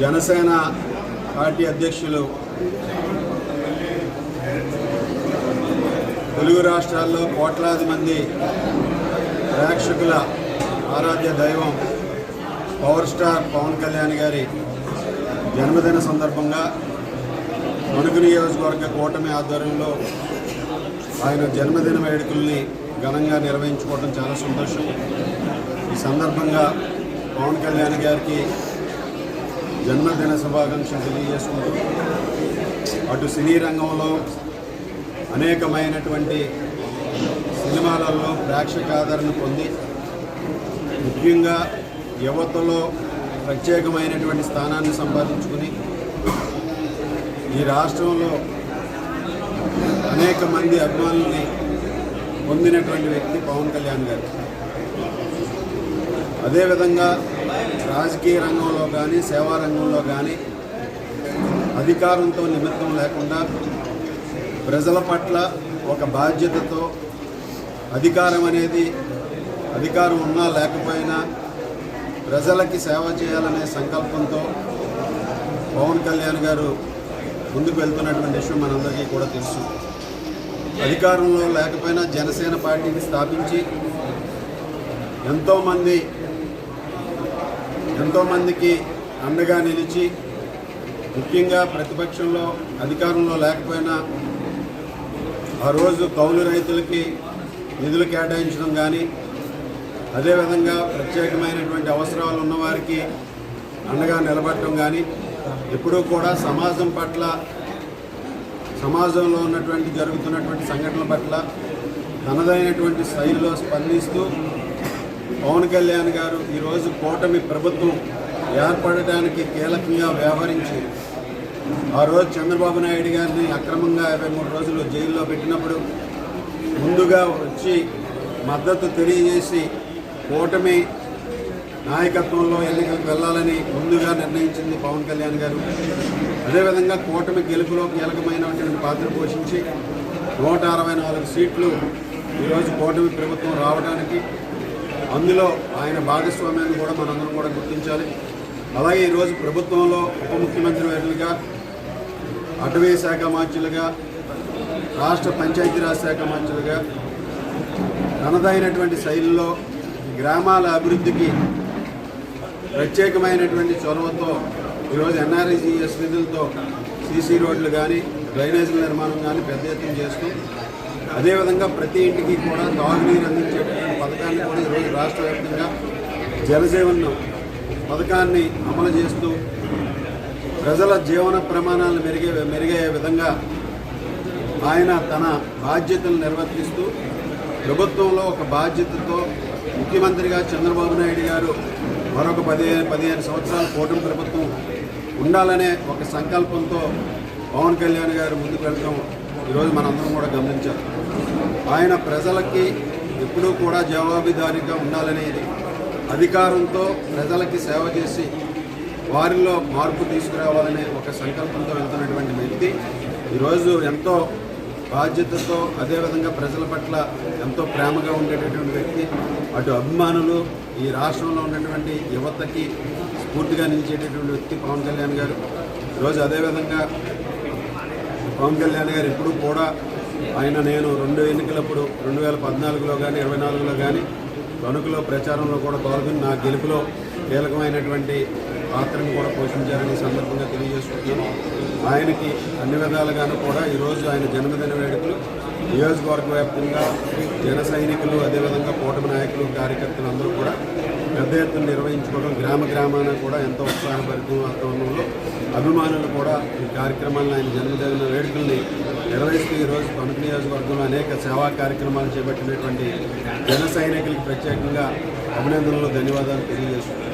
Janasena party అధ్యక్షులు తెలుగు రాష్ట్రాల్లో కోట్లాది మంది ప్రేక్షకుల ఆరాధ్య దైవం పవర్ స్టార్ పవన్ కళ్యాణ్ గారి జన్మదిన సందర్భంగా మణుగు నియోజకవర్గ కూటమి ఆధ్వర్యంలో ఆయన జన్మదిన వేడుకల్ని ఘనంగా నిర్వహించుకోవడం చాలా సంతోషం. ఈ సందర్భంగా పవన్ కళ్యాణ్ గారికి జన్మదిన శుభాకాంక్షలు తెలియజేసుకుంటూ అటు సినీ రంగంలో అనేకమైనటువంటి సినిమాలలో ప్రేక్షక ఆదరణ పొంది ముఖ్యంగా యువతలో ప్రత్యేకమైనటువంటి స్థానాన్ని సంపాదించుకుని ఈ రాష్ట్రంలో అనేక మంది అభిమానుల్ని పొందినటువంటి వ్యక్తి పవన్ కళ్యాణ్ గారు. అదేవిధంగా రాజకీయ రంగంలో కానీ సేవా రంగంలో కానీ అధికారంతో నిమిత్తం లేకుండా ప్రజల పట్ల ఒక బాధ్యతతో అధికారం అనేది అధికారం ఉన్నా లేకపోయినా ప్రజలకి సేవ చేయాలనే సంకల్పంతో పవన్ కళ్యాణ్ గారు ముందుకు వెళ్తున్నటువంటి విషయం మనందరికీ కూడా తెలుసు. అధికారంలో లేకపోయినా జనసేన పార్టీని స్థాపించి ఎంతోమంది ఎంతోమందికి అండగా నిలిచి ముఖ్యంగా ప్రతిపక్షంలో అధికారంలో లేకపోయినా ఆ రోజు కౌలు రైతులకి నిధులు కేటాయించడం కానీ అదేవిధంగా ప్రత్యేకమైనటువంటి అవసరాలు ఉన్నవారికి అండగా నిలబడటం కానీ ఎప్పుడూ కూడా సమాజం పట్ల సమాజంలో ఉన్నటువంటి జరుగుతున్నటువంటి సంఘటనల పట్ల తనదైనటువంటి శైలిలో స్పందిస్తూ పవన్ కళ్యాణ్ గారు ఈరోజు కూటమి ప్రభుత్వం ఏర్పడటానికి కీలకంగా వ్యవహరించి ఆ రోజు చంద్రబాబు నాయుడు గారిని అక్రమంగా యాభై మూడు రోజులు జైల్లో పెట్టినప్పుడు ముందుగా వచ్చి మద్దతు తెలియజేసి కూటమి నాయకత్వంలో ఎన్నికలకు వెళ్ళాలని ముందుగా నిర్ణయించింది పవన్ కళ్యాణ్ గారు. అదేవిధంగా కూటమి గెలుపులో కీలకమైనటువంటి పాత్ర పోషించి నూట అరవై నాలుగు సీట్లు ఈరోజు కూటమి ప్రభుత్వం రావడానికి అందులో ఆయన భాగస్వామ్యాన్ని కూడా మనందరం కూడా గుర్తించాలి. అలాగే ఈరోజు ప్రభుత్వంలో ఉప ముఖ్యమంత్రి వర్యులుగా అటవీ శాఖ మంత్రులుగా రాష్ట్ర పంచాయతీరాజ్ శాఖ మంత్రులుగా తనదైనటువంటి శైలిలో గ్రామాల అభివృద్ధికి ప్రత్యేకమైనటువంటి చొరవతో ఈరోజు ఎన్ఆర్ఈజీఎస్ నిధులతో సీసీ రోడ్లు కానీ డ్రైనేజీల నిర్మాణం కానీ పెద్ద ఎత్తున చేస్తూ అదేవిధంగా ప్రతి ఇంటికి కూడా తాగునీరు అందించే పథకాన్ని కూడా ఈరోజు రాష్ట్ర వ్యాప్తంగా జలజీవన్ పథకాన్ని అమలు చేస్తూ ప్రజల జీవన ప్రమాణాలను మెరుగే మెరుగయ్యే విధంగా ఆయన తన బాధ్యతలు నిర్వర్తిస్తూ ప్రభుత్వంలో ఒక బాధ్యతతో ముఖ్యమంత్రిగా చంద్రబాబు నాయుడు గారు మరొక పదిహేను పదిహేను సంవత్సరాల కూటమి ప్రభుత్వం ఉండాలనే ఒక సంకల్పంతో పవన్ కళ్యాణ్ గారు ముందుకు వెళ్ళడం ఈరోజు మనందరం కూడా గమనించారు ఆయన ప్రజలకి ఎప్పుడూ కూడా జవాబుదారీగా ఉండాలనేది అధికారంతో ప్రజలకి సేవ చేసి వారిలో మార్పు తీసుకురావాలనే ఒక సంకల్పంతో వెళ్తున్నటువంటి వ్యక్తి. ఈరోజు ఎంతో బాధ్యతతో అదేవిధంగా ప్రజల పట్ల ఎంతో ప్రేమగా ఉండేటటువంటి వ్యక్తి. అటు అభిమానులు ఈ రాష్ట్రంలో ఉన్నటువంటి యువతకి స్ఫూర్తిగా నిలిచేటటువంటి వ్యక్తి పవన్ కళ్యాణ్ గారు. ఈరోజు అదేవిధంగా పవన్ కళ్యాణ్ గారు ఎప్పుడూ కూడా ఆయన నేను రెండు ఎన్నికలప్పుడు రెండు వేల పద్నాలుగులో కానీ ఇరవై నాలుగులో కానీ తణుకులో ప్రచారంలో కూడా పాల్గొని నా గెలుపులో కీలకమైనటువంటి పాత్రను కూడా పోషించారని సందర్భంగా తెలియజేసుకుంటున్నాను. ఆయనకి అన్ని విధాలుగాను కూడా ఈరోజు ఆయన జన్మదిన వేడుకలు నియోజకవర్గ వ్యాప్తంగా జన సైనికులు అదేవిధంగా కూటమి నాయకులు కార్యకర్తలు అందరూ కూడా పెద్ద ఎత్తున నిర్వహించుకోవడం గ్రామ గ్రామాన కూడా ఎంతో ఉత్సాహభరితం వాతావరణంలో అభిమానులు కూడా ఈ కార్యక్రమాలను ఆయన జన్మదిన వేడుకల్ని నిర్వహిస్తూ ఈరోజు తణుకు నియోజకవర్గంలో అనేక సేవా కార్యక్రమాలు చేపట్టినటువంటి జన సైనికులకు ప్రత్యేకంగా అభినందనలు ధన్యవాదాలు తెలియజేస్తున్నారు